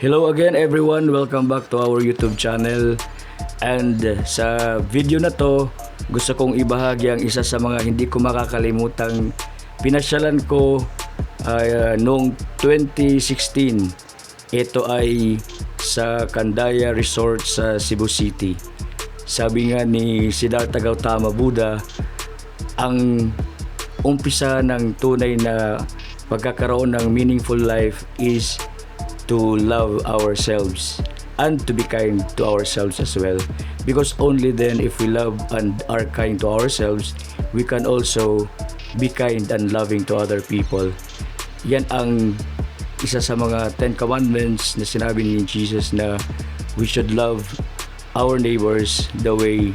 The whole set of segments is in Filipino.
Hello again everyone, welcome back to our YouTube channel. And uh, sa video na to, gusto kong ibahagi ang isa sa mga hindi ko makakalimutang pinasyalan ko uh, noong 2016. Ito ay sa Candaya Resort sa Cebu City. Sabi nga ni Siddhartha Gautama Buddha, ang umpisa ng tunay na pagkakaroon ng meaningful life is to love ourselves and to be kind to ourselves as well because only then if we love and are kind to ourselves we can also be kind and loving to other people yan ang isa sa mga Ten Commandments na sinabi ni Jesus na we should love our neighbors the way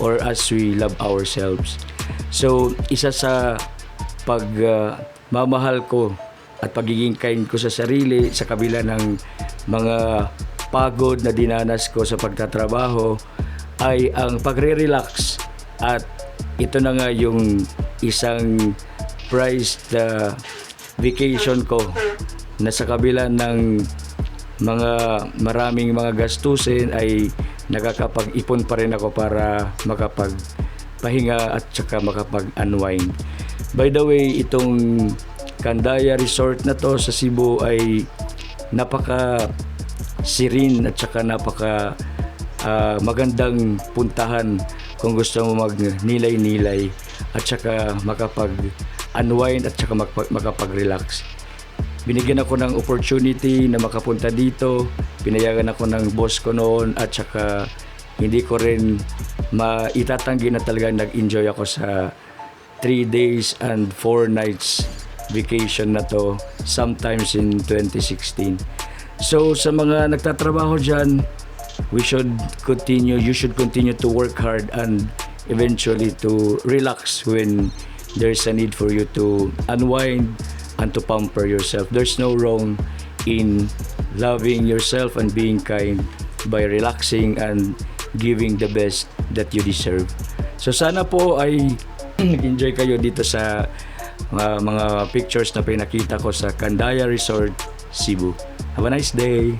or as we love ourselves. So, isa sa pag uh, mamahal ko at pagiging kind ko sa sarili sa kabila ng mga pagod na dinanas ko sa pagtatrabaho ay ang pagre-relax at ito na nga yung isang prized uh, vacation ko na sa kabila ng mga maraming mga gastusin ay nakakapag-ipon pa rin ako para makapagpahinga at saka makapag-unwind. By the way, itong Candaya Resort na to sa Cebu ay napaka sirin at saka napaka ah, magandang puntahan kung gusto mo mag-nilay-nilay at saka makapag-unwind at saka makapag- makapag-relax. Binigyan ako ng opportunity na makapunta dito. Pinayagan ako ng boss ko noon at saka hindi ko rin maitatanggi na talaga nag-enjoy ako sa 3 days and 4 nights vacation na to sometimes in 2016. So sa mga nagtatrabaho dyan, we should continue, you should continue to work hard and eventually to relax when there's a need for you to unwind and to pamper yourself. There's no wrong in loving yourself and being kind by relaxing and giving the best that you deserve. So sana po ay nag-enjoy kayo dito sa uh, mga pictures na pinakita ko sa Candaya Resort, Cebu. Have a nice day!